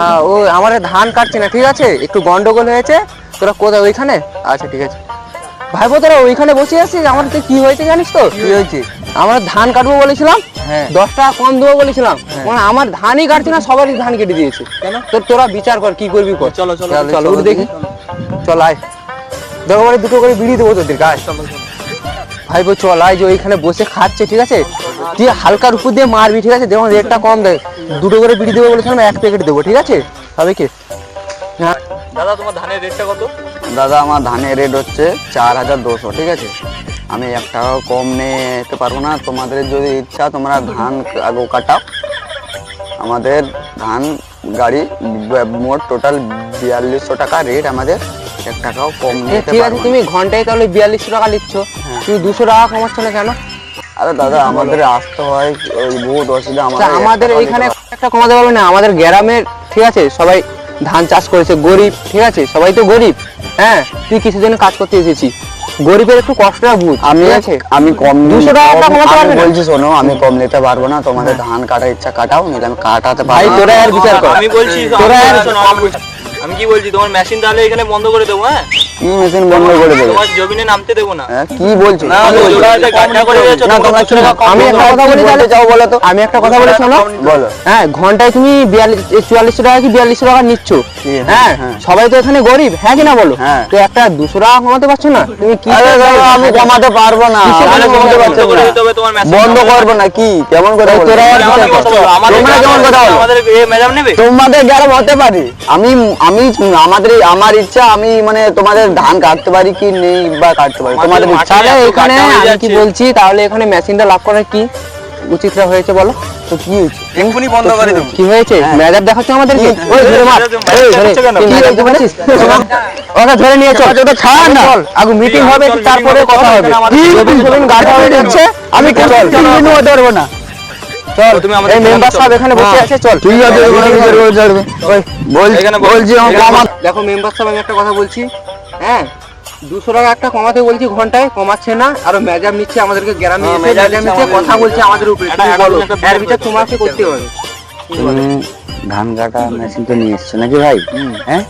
হ্যাঁ ও আমার ধান কাটছে না ঠিক আছে? একটু গন্ডগোল হয়েছে। তোরা কোথায় ওইখানে? আচ্ছা ঠিক আছে। ভাইপো তোরা ওইখানে বসে আছিস? আমার তো কি হয়েছে জানিস তো? কি হয়েছে? আমরা ধান কাটবো বলেছিলাম। হ্যাঁ। দশ টাকা কম দেবো বলেছিলাম। মানে আমার ধানই কাটছে না সবারই ধান কেটে দিয়েছে? তো তোরা বিচার কর কি করবি কর। চলো, চলো, চলো দেখি। চল। আয়। দেখো বাড়ি দুটো করে বিড়ি দেবো তোদের গায়ে। ভাই বো চল আয় যে ওইখানে বসে খাচ্ছে ঠিক আছে? তুই হালকার উপর দিয়ে মারবি ঠিক আছে? দেখুন রেটটা কম দেয় দুটো করে বিড়ি দেবো বলেছিলাম এক প্যাকেট দেবো ঠিক আছে? সবাইকে হ্যাঁ। দাদা তোমার ধানের রেটটা কত? দাদা আমার ধানের রেট হচ্ছে চার হাজার দুশো ঠিক আছে? আমি এক টাকাও কম নিতে পারব না। তোমাদের যদি ইচ্ছা তোমরা ধান আগে কাটাও। আমাদের ধান গাড়ি মোট টোটাল বিয়াল্লিশশো টাকা রেট আমাদের। এক টাকাও কম নিতে ঠিক আছে তুমি ঘন্টায় তাহলে বিয়াল্লিশশো টাকা নিচ্ছ হ্যাঁ। তুমি দুশো টাকা কমাচ্ছ না কেন? আরে দাদা আমাদের আসতে হয় ওই বহুত অসুবিধা আমাদের এইখানে একটা কমাতে পারবে না। আমাদের গ্রামের ঠিক আছে সবাই ধান চাষ করেছে গরিব ঠিক আছে সবাই তো গরিব। হ্যাঁ তুই কিসের জন্য কাজ করতে এসেছি গরিবের একটু কষ্টটা বুঝ আমি আছে? আমি কম 200 টাকা কমাতে পারবে বলছি শোনো আমি কম নিতে পারব না তোমাদের ধান কাটার ইচ্ছা কাটাও নিলে আমি কাটাতে পারি তোরা আর বিচার কর। আমি বলছি তোরা আমি কি বলছি তোমার মেশিন তাহলে এখানে বন্ধ করে দেবো হ্যাঁ? কি মেশিন বন্ধ করে দেবে? তোমার জমিনে নামতে দেবো না। হ্যাঁ, কি বলছো? না, তোমরা আমি একটা কথা বলি তাহলে চাও বলো তো আমি একটা কথা বলে শোনো? বলো। হ্যাঁ ঘন্টায় তুমি বিয়াল্লিশ চুয়াল্লিশশো টাকা কি বিয়াল্লিশশো টাকা নিচ্ছ? হ্যাঁ হ্যাঁ। সবাই তো এখানে গরিব হ্যাঁ কি না বলো? হ্যাঁ। তো একটা দুশো টাকা কমাতে পারছ না? তুমি কি আমি কমাতে পারব না। বন্ধ করব না কি? কেমন করে? তোরা কেমন কথা তোমাদের গ্যারাম হতে পারে? আমি আমি আমাদের আমার ইচ্ছা আমি মানে তোমাদের ধান কাটতে পারি কি নেই বা কাটতে পারি? তোমাদের ইচ্ছা তাহলে এখানে আমি কি বলছি? তাহলে এখানে মেশিনটা লাভ করার কি উচিতটা হয়েছে বলো? তো কি হয়েছে? এক্ষুনি বন্ধ করে দেবো। কি হয়েছে। দেখাচ্ছ আমাদেরকে? কি? ওই ধরে মার। ম্যানেজার ধরে। কি বলতে পারছিস ওটা ধরে নিয়ে চল। ওটা ছাড় না। আগে মিটিং হবে তারপরে কথা হবে, হবে আমাদের কি? জমিন জমিন গাড়া হয়ে যাচ্ছে। আমি চল, চল চল, দিনও হতে পারব না? চল। তুমি আমাদের মেম্বার সাহেব এখানে বসে। আছে চল। ঠিক ওই বল এখানে বল। বলছি আমার এখানে কমা দেখো মেম্বার সাহেব আমি একটা কথা বলছি। হ্যাঁ দুশো টাকা একটা কমাতে বলছি ঘন্টায় কমাচ্ছে না আর ম্যাজাম নিচ্ছে আমাদেরকে গ্রামে হ্যাঁ, ম্যাজাম নিচ্ছে কথা বলছে আমাদের উপরে এর বিচার তোমাকে করতে হবে। ধান কাটা মেশিন তো নিয়ে এসছো নাকি ভাই? হ্যাঁ?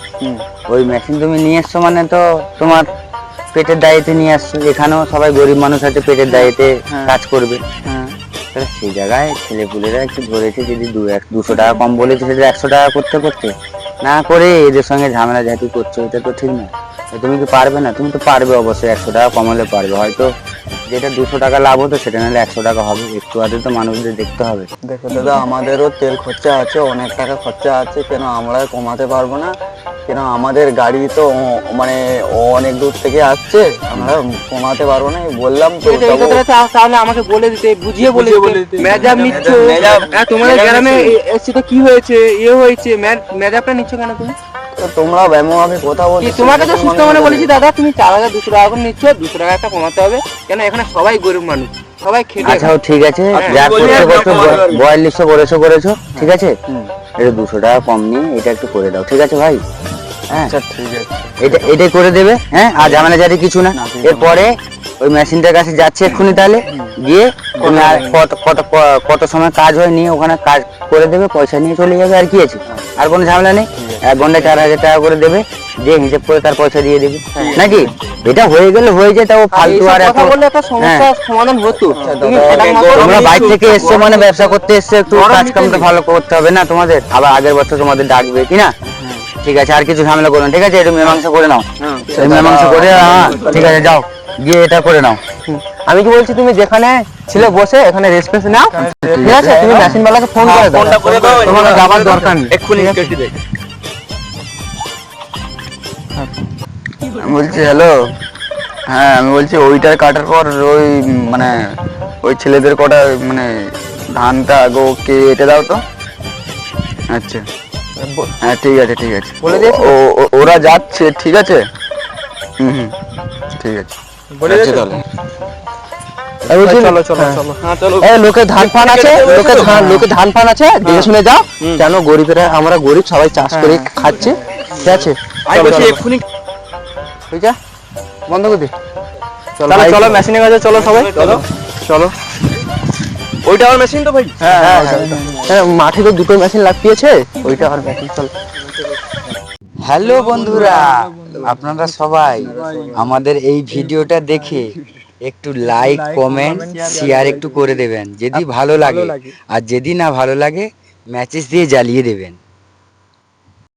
ওই মেশিন তুমি নিয়ে এসছো মানে তো তোমার পেটের দায়েতে নিয়ে আসছো এখানেও সবাই গরিব মানুষ আছে পেটের দায়েতে কাজ করবে। সেই জায়গায় ছেলেপুলেরা একটু ধরেছে যদি দু এক দুশো টাকা কম বলেছে সেটা একশো টাকা করতে করতে। না করে এদের সঙ্গে ঝামেলা ঝাঁটি করছ এটা তো ঠিক না তুমি কি পারবে না তুমি তো পারবে অবশ্যই একশো টাকা কমালে পারবে। হয়তো যেটা দুশো টাকা লাভ হতো সেটা নাহলে একশো টাকা হবে। একটু আধে তো মানুষদের দেখতে হবে। দেখো দাদা আমাদেরও তেল খরচা আছে অনেক টাকা খরচা আছে কেন আমরা কমাতে পারব না? কেন আমাদের গাড়ি তো মানে অনেক দূর থেকে আসছে আমরা কমাতে পারব না? বললাম তো তাহলে আমাকে বলে দিতে বুঝিয়ে বলে দিতে। নিচ্ছ? ম্যাজাম- হ্যাঁ, তোমাদের গ্রামে নিচ্ছে। এসে তো কি হয়েছে? ইয়ে হয়েছে? ম্যাজামটা নিচ্ছ কেন তুমি? তো তোমরা এমন ভাবে কথা বলছো তোমাকে তো সুস্থ মনে বলেছি দাদা তুমি চার হাজার দুশো টাকা করে নিচ্ছ দুশো টাকা একটা কমাতে হবে কেন এখানে সবাই গরিব মানুষ সবাই খেটে আচ্ছা ঠিক আছে যা বলছেন করতে করছ বয়াল্লিশশো করেছ করেছ ঠিক আছে? এটা দুশো টাকা কম নিয়ে এটা একটু করে দাও ঠিক আছে ভাই? হ্যাঁ। আচ্ছা এটা এটাই করে দেবে হ্যাঁ? আর ঝামেলা জারি কিছু না। এরপরে ওই মেশিনটার কাছে যাচ্ছে এক্ষুনি তাহলে। গিয়ে তুমি আর কত কত কত সময় কাজ হয় নিয়ে ওখানে কাজ করে দেবে পয়সা নিয়ে চলে যাবে আর কি আছে। আর কোনো ঝামেলা নেই। এক ঘন্টায় চার হাজার টাকা করে দেবে দিয়ে হিসেব করে তার পয়সা দিয়ে দেবে। নাকি? এটা হয়ে গেলে হয়ে যায় তাও ফালতু আর এত হ্যাঁ। সমাধান হতো। মারো। তোমরা বাইরে থেকে এসছো মানে ব্যবসা করতে এসছো একটু কাজ মিটে কামটা ভালো করতে হবে না তোমাদের? আবার আগের বছর তোমাদের ডাকবে কি না? ঠিক আছে আর কিছু ঝামেলা করো না ঠিক আছে? একটু মীমাংসা করে নাও। মীমাংসা করে হ্যাঁ, ঠিক আছে যাও। গিয়ে এটা করে নাও। আমি কি বলছি তুমি যেখানে ছিলে বসে এখানে রেসপেন্স নাও। ঠিক আছে তুমি মেশিন বালাকে ফোন করে দাও। ফোনটা করে দাও তোমার যাবার দরকার নেই। এক্ষুনি কেটে দে আমি বলছি হ্যালো হ্যাঁ আমি বলছি ওইটার কাটার পর ওই মানে ওই ছেলেদের কটা মানে ধানটা আগে ওকে এটে দাও তো। আচ্ছা। হ্যাঁ ঠিক আছে ঠিক আছে। বলে ওরা যাচ্ছে ঠিক আছে? হুম হুম। ঠিক আছে। বলে তাহলে চলো। চলো হ্যাঁ। চলো। হ্যাঁ। চলো। এই লোকে ধান ফান আছে? লোকে ধান লোকে ধান ফান আছে? দেখে শুনে যাও কেন গরিবেরা আমরা গরিব সবাই চাষ করে খাচ্ছে। ঠিক আছে? হয়ে বন্ধ করে দে। চলো চলো মেশিনের কাছে চলো সবাই। চলো চলো। ওইটা আমার মেশিন তো ভাই? হ্যাঁ হ্যাঁ হ্যাঁ মাঠে তো দুটো মেশিন লাগিয়েছে ওইটা আমার মেশিন চল। হ্যালো বন্ধুরা আপনারা সবাই আমাদের এই ভিডিওটা দেখে একটু লাইক কমেন্ট শেয়ার একটু করে দেবেন। যদি ভালো লাগে। আর যদি না ভালো লাগে ম্যাচেস দিয়ে জ্বালিয়ে দেবেন।